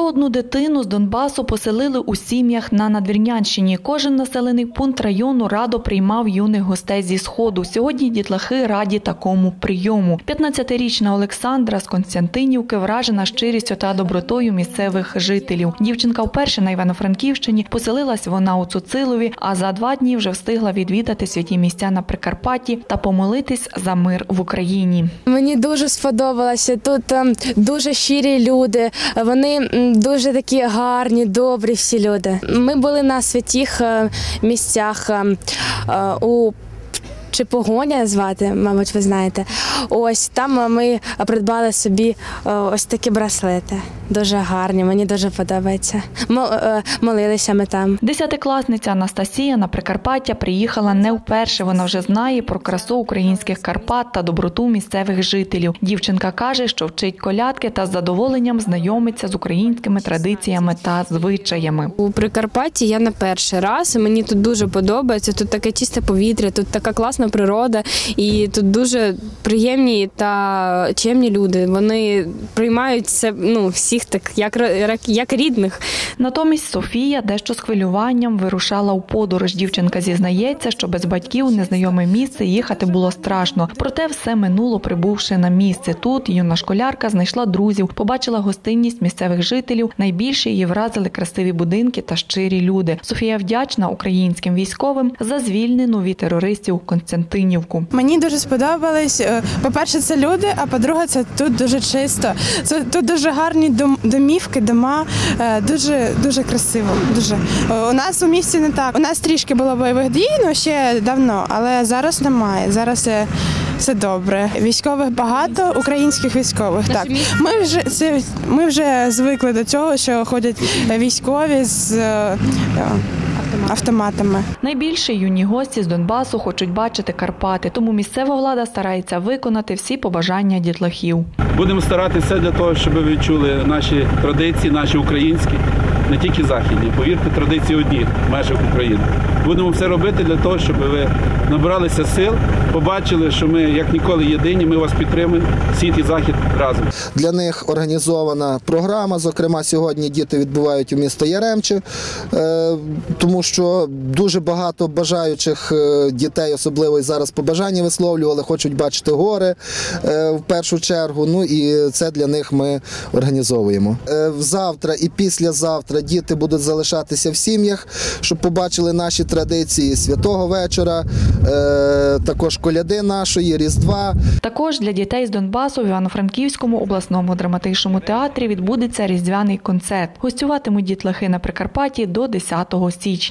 101 дитину з Донбасу поселили у сім'ях на Надвірнянщині. Кожен населений пункт району радо приймав юних гостей зі сходу. Сьогодні дітлахи раді такому прийому. 15-річна Олександра з Константинівки вражена щирістю та добротою місцевих жителів. Дівчинка вперше на Івано-Франківщині поселилась вона у Цуцилові, а за два дні вже встигла відвідати святі місця на Прикарпатті та помолитись за мир в Україні. Мені дуже сподобалося. Тут ем, дуже щирі люди. Вони дуже такі гарні, добрі всі люди. Ми були на святих е, місцях ем, е, у чи погоня звати, мабуть, ви знаєте. Ось там ми придбали собі е, ось такі браслети. Дуже гарні, мені дуже подобається. Мо- е, Молилися ми там. Десятикласниця Анастасія на Прикарпаття приїхала не вперше. Вона вже знає про красу українських Карпат та доброту місцевих жителів. Дівчинка каже, що вчить колядки та з задоволенням знайомиться з українськими традиціями та звичаями. У Прикарпатті я на перший раз. Мені тут дуже подобається. Тут таке чисте повітря, тут така класна природа, і тут дуже приємні та чемні люди. Вони приймають це ну всіх так, як, як рідних. Натомість Софія дещо з хвилюванням вирушала у подорож. Дівчинка зізнається, що без батьків у незнайоме місце їхати було страшно. Проте все минуло, прибувши на місце. Тут юна школярка знайшла друзів, побачила гостинність місцевих жителів. Найбільше її вразили красиві будинки та щирі люди. Софія вдячна українським військовим за звільнену від терористів Константинівку. Мені дуже сподобались. Е, По-перше, це люди, а по-друге, це тут дуже чисто. Це тут дуже гарні дом- домівки, дома. Е, Дуже дуже красиво. Дуже Е, у нас у місті не так. У нас трішки було бойових дій, ну ще давно, але зараз немає. Зараз все, все добре. Військових багато, українських військових. Так ми вже це ми вже звикли до цього, що ходять військові з е, автоматами. Найбільше юні гості з Донбасу хочуть бачити Карпати, тому місцева влада старається виконати всі побажання дітлахів. Будемо старатися для того, щоб ви відчули наші традиції, наші українські, не тільки західні. Повірте, традиції одні в межах України. Будемо все робити для того, щоб ви набралися сил, побачили, що ми як ніколи єдині. Ми вас підтримуємо. Схід і захід разом. Для них організована програма. Зокрема, сьогодні діти відбувають у місто Яремче, е, що дуже багато бажаючих е, дітей, особливо і зараз побажання висловлювали, хочуть бачити гори е, в першу чергу. Ну і це для них ми організовуємо. Е, Завтра і післязавтра діти будуть залишатися в сім'ях, щоб побачили наші традиції святого вечора, також коляди нашої, Різдва. Також для дітей з Донбасу в Івано-Франківському обласному драматичному театрі відбудеться різдвяний концерт. Гостюватимуть дітлахи на Прикарпатті до 10 січня.